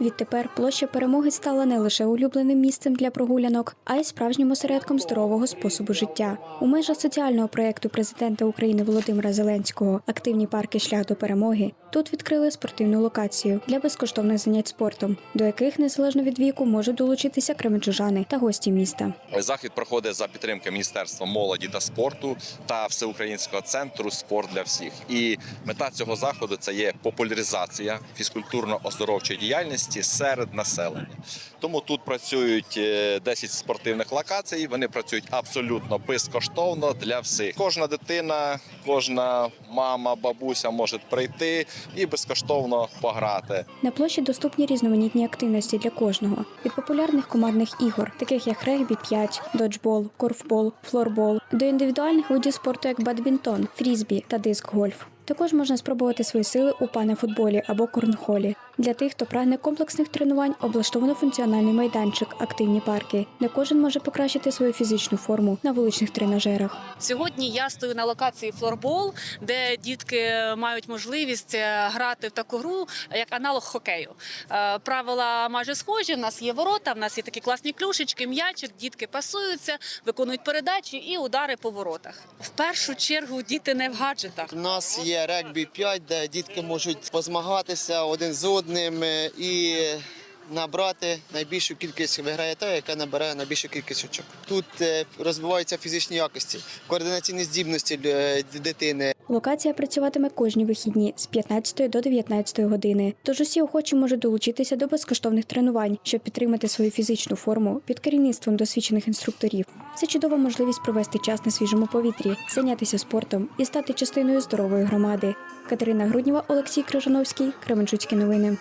Відтепер площа перемоги стала не лише улюбленим місцем для прогулянок, а й справжнім осередком здорового способу життя. У межах соціального проєкту президента України Володимира Зеленського Активні парки шлях до перемоги тут відкрили спортивну локацію для безкоштовних занять спортом, до яких незалежно від віку можуть долучитися кременчужани та гості міста. Захід проходить за підтримки Міністерства молоді та спорту та всеукраїнського центру Спорт для всіх. І мета цього заходу це є популяризація фізкультурно-оздоровчої діяльності серед населення. Тому тут працюють е, 10 спортивних локацій. Вони працюють абсолютно безкоштовно для всіх. Кожна дитина, кожна мама, бабуся може прийти і безкоштовно пограти. На площі доступні різноманітні активності для кожного від популярних командних ігор, таких як регбі 5, доджбол, корфбол, флорбол, до індивідуальних видів спорту, як бадмінтон, фрізбі та диск-гольф. Також можна спробувати свої сили у панефутболі або корнхолі. Для тих, хто прагне комплексних тренувань, облаштовано функціональний майданчик, активні парки, де кожен може покращити свою фізичну форму на вуличних тренажерах. Сьогодні я стою на локації флорбол, де дітки мають можливість е, грати в таку гру як аналог хокею. Е, Правила майже схожі. В нас є ворота, в нас є такі класні клюшечки, м'ячик, дітки пасуються, виконують передачі і удари по воротах. В першу чергу діти не в гаджетах. У нас є регбі 5, де дітки можуть позмагатися один з одним е, і набрати найбільшу кількість виграє та, яка набере найбільшу кількість очок. Тут е, розвиваються фізичні якості, координаційні здібності е, дитини. Локація працюватиме кожні вихідні з 15 до 19 години. Тож усі охочі можуть долучитися до безкоштовних тренувань, щоб підтримати свою фізичну форму під керівництвом досвідчених інструкторів. Це чудова можливість провести час на свіжому повітрі, зайнятися спортом і стати частиною здорової громади. Катерина Грудніва, Олексій Крижановський, Кременчуцькі новини.